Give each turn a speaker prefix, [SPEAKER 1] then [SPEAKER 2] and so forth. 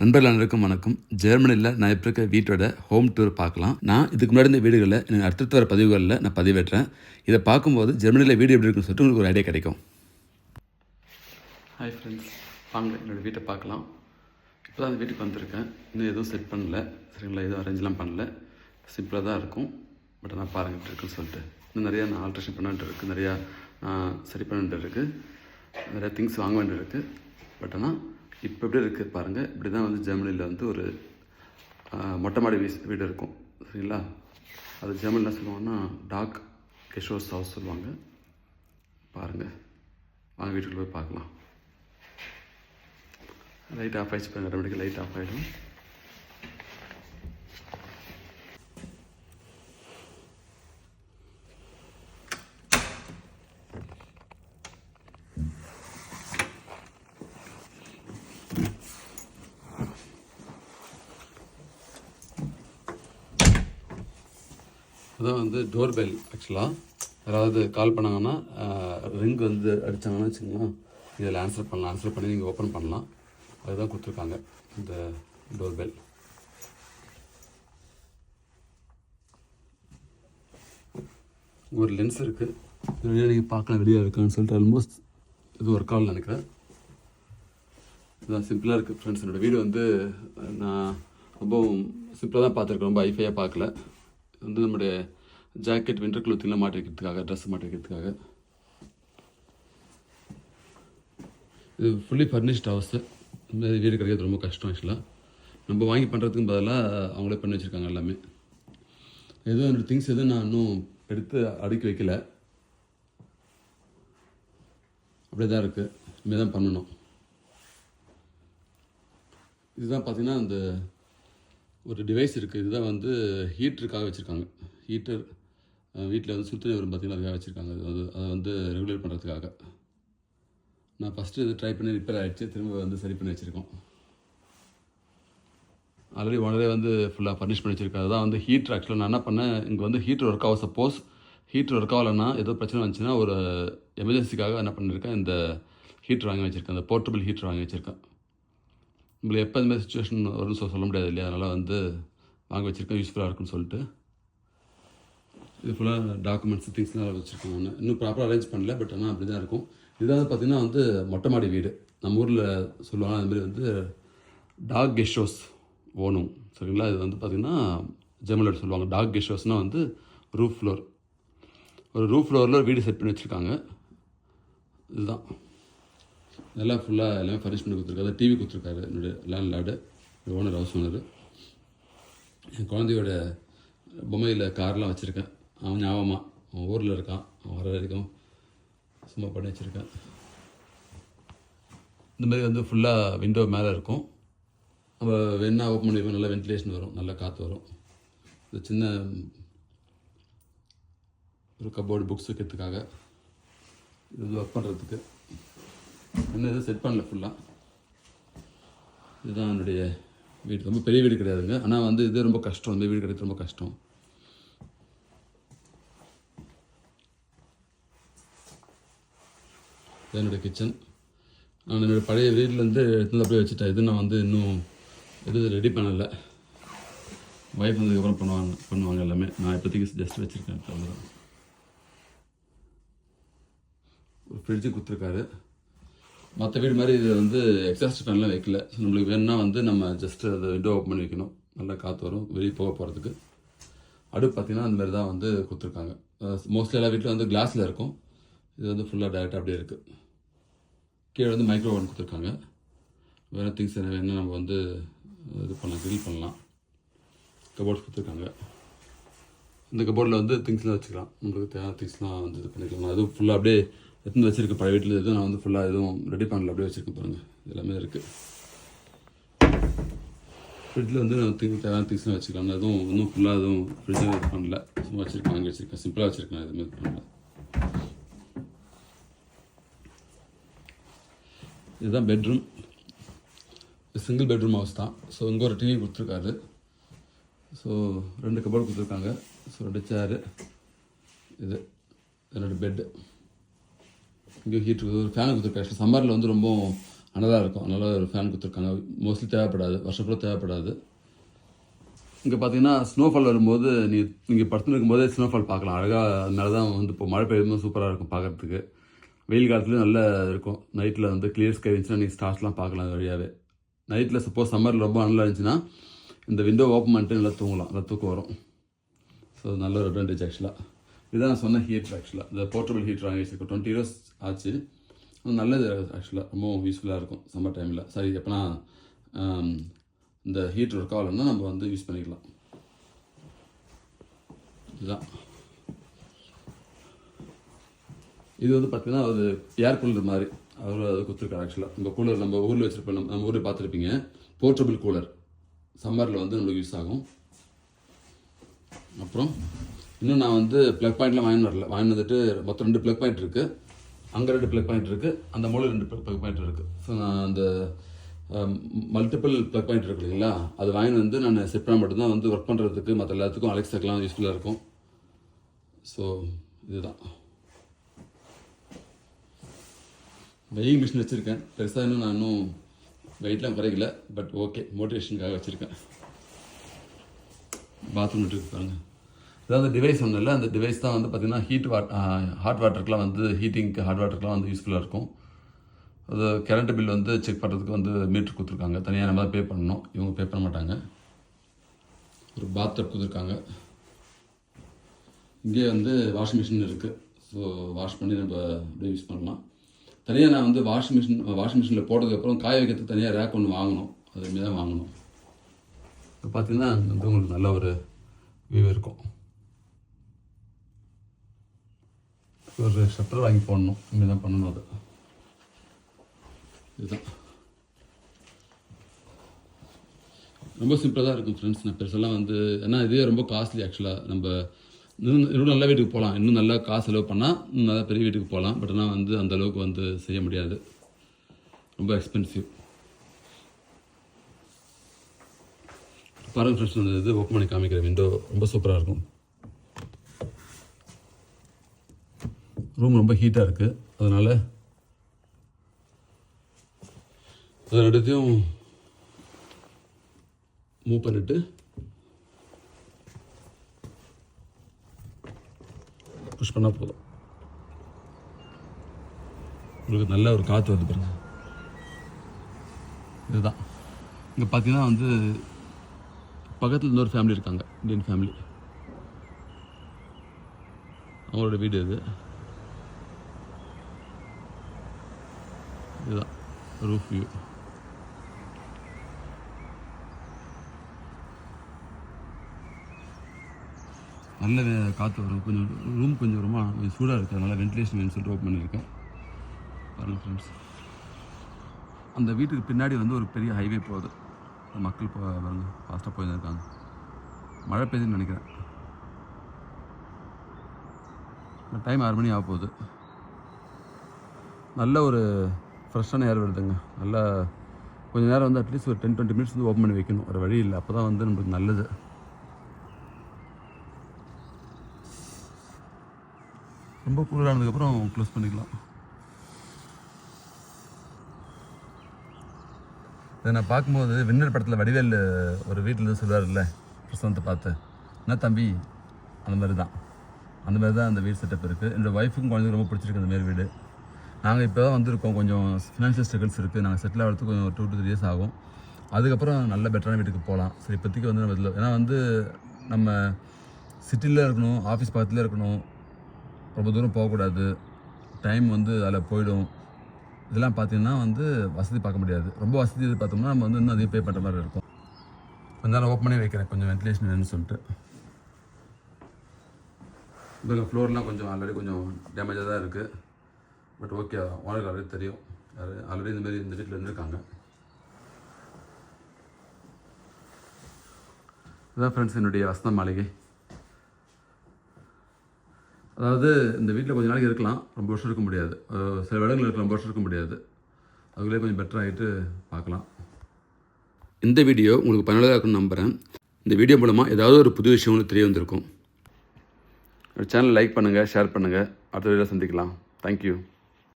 [SPEAKER 1] நண்பர்கள் அனைவருக்கும் வணக்கம். ஜெர்மனியில் நான் இப்போ இருக்க வீட்டோட ஹோம் டூர் பார்க்கலாம். நான் இதுக்கு முன்னாடி இந்த வீடுகளில் எனக்கு அடுத்தடுத்து வர பதிவுகளில் நான் பதிவேற்றேன். இதை பார்க்கும்போது ஜெர்மனியில் வீடு எப்படி இருக்குன்னு சொல்லிட்டு உங்களுக்கு ஒரு ஐடியா கிடைக்கும். ஹாய் ஃப்ரெண்ட்ஸ் வாங்க என்னோடய வீட்டை பார்க்கலாம். இப்போ தான் அந்த வீட்டுக்கு வந்திருக்கேன். இன்னும் எதுவும் செட் பண்ணல. சரிங்களா? எதுவும் அரேஞ்செலாம் பண்ணல. சிம்பிளாக தான் இருக்கும். பட் நான் பாருங்கள் இருக்குன்னு சொல்லிட்டு. இன்னும் நிறையா நான் ஆல்ட்ரேஷன் பண்ண வேண்டியது இருக்குது நிறையா சரி பண்ண வேண்டியது இருக்குது நிறையா திங்ஸ் வாங்க வேண்டியது இருக்குது பட் ஆனால் இப்போ எப்படி இருக்குது பாருங்கள் இப்படி தான் வந்து ஜெர்மனியில் வந்து ஒரு மொட்டை மாடி வீஸ் வீடு இருக்கும். சரிங்களா? அது ஜெர்மனியில் என்ன சொல்லுவாங்கன்னா டாக் கெஷோஸ் ஹவுஸ் சொல்லுவாங்க. பாருங்கள் வாங்க வீட்டுக்குள்ளே போய் பார்க்கலாம். லைட் ஆஃப் ஆயிடுச்சு பாருங்க. ஆட்டோமேட்டிக்காக லைட் ஆஃப் ஆகிடும் அதான் வந்து டோர் பெல் ஆக்சுவலாக யாராவது கால் பண்ணாங்கன்னா ரிங் வந்து அடித்தாங்கன்னா வச்சுங்களேன் இதில் ஆன்சர் பண்ணலாம். ஆன்சர் பண்ணி நீங்கள் ஓப்பன் பண்ணலாம். அதுதான் கொடுத்துருக்காங்க இந்த டோர் பெல் ஒரு லென்ஸ் இருக்குது வெளியே நீங்கள் பார்க்கலாம் வெளியே இருக்கான்னு சொல்லிட்டு ஆல்மோஸ்ட் இது ஒர்க் ஆகல நினைக்கிறேன். இதுதான் சிம்பிளாக இருக்குது ஃப்ரெண்ட்ஸ் என்னோடய வீடு வந்து நான் ரொம்ப சிம்பிளாக தான் பார்த்துருக்கேன். ரொம்ப ஐஃபையாக பார்க்கல. வந்து நம்முடைய ஜாக்கெட் வின்டர் க்ளோத்திங்லாம் மாட்டி வைக்கிறதுக்காக ட்ரெஸ் மாட்டி வைக்கிறதுக்காக இது ஃபுல்லி ஃபர்னிஷ்ட் ஹவுஸு இந்த மாதிரி வீடு கிடைக்கிறது ரொம்ப கஷ்டம் ஆக்சுவலாக நம்ம வாங்கி பண்ணுறதுக்கு பதிலாக அவங்களே பண்ணி வச்சுருக்காங்க எல்லாமே. எதுவும் என்னோடய திங்ஸ் எதுவும் நான் இன்னும் எடுத்து அடுக்கி வைக்கல. அப்படியே தான் இருக்குது இனிமேல் தான் பண்ணணும். இதுதான் பார்த்திங்கன்னா அந்த ஒரு டிவைஸ் இருக்குது இதுதான் வந்து ஹீட்டருக்காக வச்சுருக்காங்க. ஹீட்டர் வீட்டில் வந்து சுத்தனை வரும் பார்த்தீங்கன்னா அதுக்காக வச்சுருக்காங்க. அது வந்து அதை வந்து ரெகுலேட் பண்ணுறதுக்காக நான் ஃபஸ்ட்டு இது ட்ரை பண்ணி ரிப்பேர் ஆகிடுச்சு திரும்ப வந்து சரி பண்ணி வச்சுருக்கோம். ஆல்ரெடி உடனே வந்து ஃபுல்லாக ஃபர்னிஷ் பண்ணி வச்சிருக்காரு தான் வந்து ஹீட்டர் ஆக்சுவலாக நான் என்ன பண்ணேன்? இங்கே வந்து ஹீட்டர் ஒர்க் ஆகும் சப்போஸ் ஹீட்டர் ஒர்க் ஆகலைன்னா ஏதோ பிரச்சனை வந்துச்சுன்னா ஒரு எமர்ஜென்சிக்காக என்ன பண்ணியிருக்கேன் இந்த ஹீட்டர் வாங்கி வச்சுருக்கேன். இந்த போர்ட்டபிள் ஹீட்டர் வாங்கி வச்சுருக்கேன். உங்களுக்கு எப்போ இந்த மாதிரி சுச்சுவேஷன் வரும்னு சொல்ல சொல்ல முடியாது இல்லையா? அதனால் வந்து வாங்கி வச்சுருக்கேன். யூஸ்ஃபுல்லாக இருக்குன்னு சொல்லிட்டு. இது ஃபுல்லாக டாக்குமெண்ட்ஸ் திங்ஸ்லாம் வச்சுருக்கோம். நான் இன்னும் ப்ராப்பராக அரேஞ்ச் பண்ணல பட் ஆனால் அப்படி தான் இருக்கும் இதாவது பார்த்திங்கன்னா வந்து மொட்டை மாடி வீடு. நம்ம ஊரில் சொல்லுவாங்க அதுமாரி வந்து டாக் கெஸ்ட் ஹவுஸ் ஓணும். சரிங்களா? இது வந்து பார்த்திங்கன்னா ஜெர்மனில் சொல்லுவாங்க. டாக் கெஸ்ட் ஹவுஸ்னால் வந்து ரூஃப் ஃப்ளோர் ஒரு ரூஃப் ஃப்ளோரில் வீடு செட் பண்ணி வச்சுருக்காங்க. இதுதான். எல்லாம் ஃபுல்லாக எல்லாமே ஃபர்னிஷ் பண்ணி கொடுத்துருக்காரு. டிவி கொடுத்துருக்காரு என்னுடைய landlord owner house owner என் குழந்தையோட பொம்மையில் கார்லாம் வச்சுருக்கேன். அவன் ஞாபகமாக அவன் ஊரில் இருக்கான். அவன் வர வரைக்கும் சும்மா பண்ணி வச்சுருக்கேன். இந்த மாதிரி வந்து ஃபுல்லாக விண்டோ மேலே இருக்கும். நம்ம வெண்ணா ஓப்பன் பண்ணி நல்லா வென்டிலேஷன் வரும். நல்லா காற்று வரும். இந்த சின்ன ஒரு கபோர்டு புக்ஸ் வைக்கிறதுக்காக இது வந்து ஒர்க் பண்ணுறதுக்கு இன்னும் எதுவும் செட் பண்ணல ஃபுல்லாக இதுதான் என்னுடைய வீடு. ரொம்ப பெரிய வீடு கிடையாதுங்க. ஆனால் வந்து இது ரொம்ப கஷ்டம். இந்த வீடு கிடைக்கிறது ரொம்ப கஷ்டம். இது என்னுடைய கிச்சன் நான் என்னோடய பழைய வீட்டிலேருந்து எடுத்து அப்படியே வச்சுட்டேன். இது நான் வந்து இன்னும் எதுவும் ரெடி பண்ணலை. ஒய்ஃப் வந்ததுக்கப்புறம் பண்ணுவாங்க பண்ணுவாங்க எல்லாமே. நான் இப்போதைக்கு ஜஸ்ட் வச்சுருக்கேன். அவ்வளோதான் ஒரு ஃப்ரிட்ஜு கொடுத்துருக்காரு. மற்ற வீடு மாதிரி இது வந்து எக்ஸாஸ்ட் ஃபேன்லாம் வைக்கல. ஸோ நம்மளுக்கு வேணும்னா வந்து நம்ம ஜஸ்ட் அதை விண்டோ ஓப்பன் பண்ணி வைக்கணும். நல்லா காற்று வரும். வெளியே போக போகிறதுக்கு அடுப்பு பார்த்தீங்கன்னா அந்த மாதிரி தான் வந்து கொடுத்துருக்காங்க. மோஸ்ட்லி எல்லா வீட்டிலும் வந்து கிளாஸில் இருக்கும். இது வந்து ஃபுல்லாக டேரெக்டாக அப்படியே இருக்குது கீழே வந்து மைக்ரோ ஓவன் கொடுத்துருக்காங்க. வேறு திங்ஸ் என்ன வேணும் நம்ம வந்து இது பண்ணலாம் grill பண்ணலாம். கபோர்ட்ஸ் கொடுத்துருக்காங்க. இந்த கபோர்டில் வந்து திங்ஸ்லாம் வச்சுக்கலாம். நம்மளுக்கு தேவையான திங்ஸ்லாம் வந்து இது பண்ணிக்கலாம். அதுவும் ஃபுல்லாக அப்படியே எடுத்துன்னு வச்சுருக்கேன் பழைய வீட்டில் எதுவும் நான் வந்து ஃபுல்லாக எதுவும் ரெடி பண்ணல. அப்படியே வச்சுருக்கேன் பாருங்கள் எல்லாமே இருக்குது ஃப்ரிட்ஜில் வந்து நான் திங்ஸ் தேவையான திங்ஸ்லாம் வச்சுக்கலாம். அதுவும் எதுவும் இன்னும் ஃபுல்லாக எதுவும் ஃப்ரிட்ஜில் இது பண்ணல. சும்மா வச்சுருக்கேன் வாங்கி வச்சுருக்கேன். சிம்பிளாக வச்சுருக்கேன். எதுவுமே இது பண்ணல. இதுதான் பெட்ரூம் சிங்கிள் பெட்ரூம் ஹவுஸ் தான். ஸோ இங்கே ஒரு டிவி கொடுத்துருக்காரு. ஸோ ரெண்டு கபோர்டு கொடுத்துருக்காங்க. ஸோ ரெண்டு சேரு இது என்னோடய பெட்டு இங்கே ஹீட்ரு ஒரு ஃபேன் கொடுத்துருக்காரு. சம்மரில் வந்து ரொம்ப அனதாக இருக்கும். அதனால் ஒரு ஃபேன் கொடுத்துருக்காங்க. மோஸ்ட்லி தேவைப்படாது. வருஷம் கூட தேவைப்படாது. இங்கே பார்த்தீங்கன்னா ஸ்னோஃபால் வரும்போது நீ இங்கே படுத்துன்னு இருக்கும்போதே ஸ்னோஃபால் பார்க்கலாம். அழகாக அதனால தான் வந்து இப்போ மழை பெய்யும்போது சூப்பராக இருக்கும் பார்க்குறதுக்கு. வெயில் காலத்துலேயும் நல்லா இருக்கும். நைட்டில் வந்து கிளியர் ஸ்கை இருந்துச்சுன்னா நீங்கள் ஸ்டார்ஸ்லாம் பார்க்கலாம் வழியாகவே நைட்டில் சப்போஸ் சம்மரில் ரொம்ப நல்லா இருந்துச்சுன்னா இந்த விண்டோ ஓப்பன் பண்ணிட்டு நல்லா தூங்கலாம். நல்லா தூக்கம் வரும். ஸோ நல்ல ஒரு அட்வான்டேஜ் ஆக்சுவலாக இதுதான் நான் சொன்ன ஹீட்டர் ஆக்சுவலாக இந்த போர்ட்டபிள் ஹீட்டர் வாங்கி டுவெண்ட்டி இயர்ஸ் ஆச்சு. நல்லது ஆக்சுவலாக ரொம்ப யூஸ்ஃபுல்லாக இருக்கும் சம்மர் டைமில் சரி எப்போனா இந்த ஹீட்டர் ஒர்க் ஆகலைன்னா நம்ம வந்து யூஸ் பண்ணிக்கலாம். இதுதான் இது வந்து பார்த்தீங்கன்னா அது ஏர் கூலர் மாதிரி. அவர் அது கொடுத்துருக்காரு ஆக்சுவலாக இந்த கூலர் நம்ம ஊரில் வச்சுருப்போம் நம்ம நம்ம ஊரில் பார்த்துருப்பீங்க. போர்ட்டபிள் கூலர் சம்மரில் வந்து நம்மளுக்கு யூஸ் ஆகும். அப்புறம் இன்னும் நான் வந்து ப்ளக் பாயிண்ட்லாம் வாங்கி வரல. வாங்கி வந்துட்டு மொத்தம் ரெண்டு ப்ளக் பாயிண்ட் இருக்குது அங்கே ரெண்டு ப்ளக் பாயிண்ட் இருக்குது அந்த மூலம் ரெண்டு ப்ளக் பாயிண்ட் இருக்குது ஸோ நான் அந்த மல்டிபிள் ப்ளக் பாயிண்ட் இருக்கு இல்லைங்களா? அது வாங்கி வந்து நான் செட் பண்ண மட்டும்தான் வந்து ஒர்க் பண்ணுறதுக்கு மற்ற எல்லாத்துக்கும் அலெக்ஸாக்கெலாம் யூஸ்ஃபுல்லாக இருக்கும். ஸோ இதுதான். வெயிங் மிஷின் வச்சுருக்கேன். பெருசாக இன்னும் நான் இன்னும் வெயிட்லாம் குறைக்கல. பட் ஓகே மோட்டிவேஷனுக்காக வச்சுருக்கேன். பாத்ரூம் இருக்கு பாருங்க. அதாவது டிவைஸ் ஒன்றும் இல்லை. அந்த டிவைஸ் தான் வந்து பார்த்திங்கன்னா ஹீட் வாட் ஹாட் வாட்டருக்குலாம் வந்து ஹீட்டிங்க்கு ஹாட் வாட்டருக்குலாம் வந்து யூஸ்ஃபுல்லாக இருக்கும். அது கரண்ட் பில் வந்து செக் பண்ணுறதுக்கு வந்து மீட்ரு கொடுத்துருக்காங்க. தனியாக நம்ம தான் பே பண்ணணும். இவங்க பே பண்ண மாட்டாங்க. ஒரு பாத்டப் கொடுத்துருக்காங்க. இங்கே வந்து வாஷிங் மிஷின் இருக்குது ஸோ வாஷ் பண்ணி நம்ம அப்படியே யூஸ் பண்ணலாம். தனியாக நான் வந்து வாஷிங் மிஷின் வாஷிங் மிஷினில் போட்டதுக்கப்புறம் காய வைக்கிறதுக்கு தனியாக ரேக் ஒன்று வாங்கணும். அதுமாரி தான் வாங்கணும். இப்போ பார்த்தீங்கன்னா வந்து உங்களுக்கு நல்ல ஒரு வியூ இருக்கும். ஒரு ஷட்டர் வாங்கி போடணும். இப்படி தான் பண்ணணும் அது. இதுதான். ரொம்ப சிம்பிளாக தான் இருக்கும் ஃப்ரெண்ட்ஸ் நான் பெருசெல்லாம் வந்து ஏன்னா இதுவே ரொம்ப காஸ்ட்லி ஆக்சுவலாக நம்ம இன்னும் இன்னும் நல்ல வீட்டுக்கு போகலாம். இன்னும் நல்லா காசு செலவு பண்ணால் இன்னும் நல்லா பெரிய வீட்டுக்கு போகலாம். பட் ஆனால் வந்து அந்த அளவுக்கு வந்து செய்ய முடியாது. ரொம்ப எக்ஸ்பென்சிவ் பாருங்கள் ஃப்ரெண்ட்ஸ் அந்த இது ஓப்பன் பண்ணி காமிக்கிற விண்டோ ரொம்ப சூப்பராக இருக்கும். ரூம் ரொம்ப ஹீட்டாக இருக்குது அதனால் அதை ரெண்டுத்தையும் மூவ் பண்ணிவிட்டு பண்ணால் போதும். உங்களுக்கு நல்ல ஒரு காற்று வந்து பாருங்க. இதுதான். இங்கே பார்த்தீங்கன்னா வந்து பக்கத்தில் இன்னொரு ஃபேமிலி இருக்காங்க இந்தியன் ஃபேமிலி அவங்களோட வீடு இது. இதுதான். ரூஃப் வியூ நல்ல காற்று வரும். கொஞ்சம் ரூம் கொஞ்சம் ரொம்ப கொஞ்சம் சூடாக இருக்குது அதனால் வென்டிலேஷன் வேணும்னு சொல்லிட்டு ஓப்பன் பண்ணியிருக்கேன். பாருங்கள் ஃப்ரெண்ட்ஸ் அந்த வீட்டுக்கு பின்னாடி வந்து ஒரு பெரிய ஹைவே போகுது. மக்கள் போ பாருங்க ஃபாஸ்ட்டாக போய் இருக்காங்க. மழை பெய்யுதுன்னு நினைக்கிறேன். டைம் ஆறு மணி ஆக போகுது. நல்ல ஒரு ஃப்ரெஷ்ஷான ஏர் வருதுங்க. நல்லா கொஞ்சம் நேரம் வந்து அட்லீஸ்ட் ஒரு டென் டுவெண்ட்டி மினிட்ஸ் வந்து ஓப்பன் பண்ணி வைக்கணும். ஒரு வழி இல்லை. அப்போ தான் வந்து நம்மளுக்கு நல்லது. ரொம்ப குளிரானதுக்கப்புறம் க்ளோஸ் பண்ணிக்கலாம். இதை நான் பார்க்கும்போது வின்னர் படத்தில் வடிவேல் ஒரு வீட்டில் இருந்து சொல்லுவார்ல பிரசவத்தை பார்த்து என்ன தம்பி அந்த மாதிரி தான் அந்த மாதிரி தான் அந்த வீடு செட்டப் இருக்குது என்னோடய ஒய்ஃபுக்கும் குழந்தைக்கும் ரொம்ப பிடிச்சிருக்கு அந்த மாரி வீடு. நாங்கள் இப்போ தான் வந்திருக்கோம். கொஞ்சம் ஃபினான்ஷியல் ஸ்ட்ரகிள்ஸ் இருக்குது நாங்கள் செட்டில் ஆகிறதுக்கு கொஞ்சம் டூ டு த்ரீ இயர்ஸ் ஆகும். அதுக்கப்புறம் நல்ல பெட்டரான வீட்டுக்கு போகலாம் சரி இப்போதைக்கு வந்து நம்ம இதில் ஏன்னா வந்து நம்ம சிட்டியில் இருக்கணும் ஆஃபீஸ் பக்கத்தில் இருக்கணும். ரொம்ப தூரம் போகக்கூடாது. டைம் வந்து அதில் போயிடும். இதெல்லாம் பார்த்தீங்கன்னா வந்து வசதி பார்க்க முடியாது. ரொம்ப வசதி இது பார்த்தோம்னா நம்ம வந்து இன்னும் அதிகம் பே பண்ணுற மாதிரி இருக்கும். கொஞ்ச நேரம் ஓப்பன் பண்ணி வைக்கிறேன். கொஞ்சம் வென்டிலேஷன் வேணும்னு சொல்லிட்டு. இந்த ஃப்ளோர்லாம் கொஞ்சம் ஆல்ரெடி கொஞ்சம் டேமேஜாக தான் இருக்குது பட் ஓகே ஓனருக்கு ஆல்ரெடி தெரியும். ஆல்ரெடி இந்த மாதிரி இந்த வீட்டில் இருந்துருக்காங்க. இதுதான் ஃப்ரெண்ட்ஸ் என்னுடைய வசந்த மாளிகை. அதாவது இந்த வீட்டில் கொஞ்ச நாளைக்கு இருக்கலாம் ரொம்ப வருஷம் இருக்க முடியாது. சில இடங்கள் இருக்கலாம் ரொம்ப வருஷம் இருக்க முடியாது. அதுக்குள்ளே கொஞ்சம் பெட்டராகிட்டு பார்க்கலாம். இந்த வீடியோ உங்களுக்கு பயனுள்ளதாக இருக்கும்னு நம்புகிறேன் இந்த வீடியோ மூலமாக ஏதாவது ஒரு புது விஷயம் உங்களுக்கு தெரிய வந்திருக்கும். சேனல் லைக் பண்ணுங்கள் ஷேர் பண்ணுங்கள் அடுத்த வீடியோ சந்திக்கலாம். தேங்க்யூ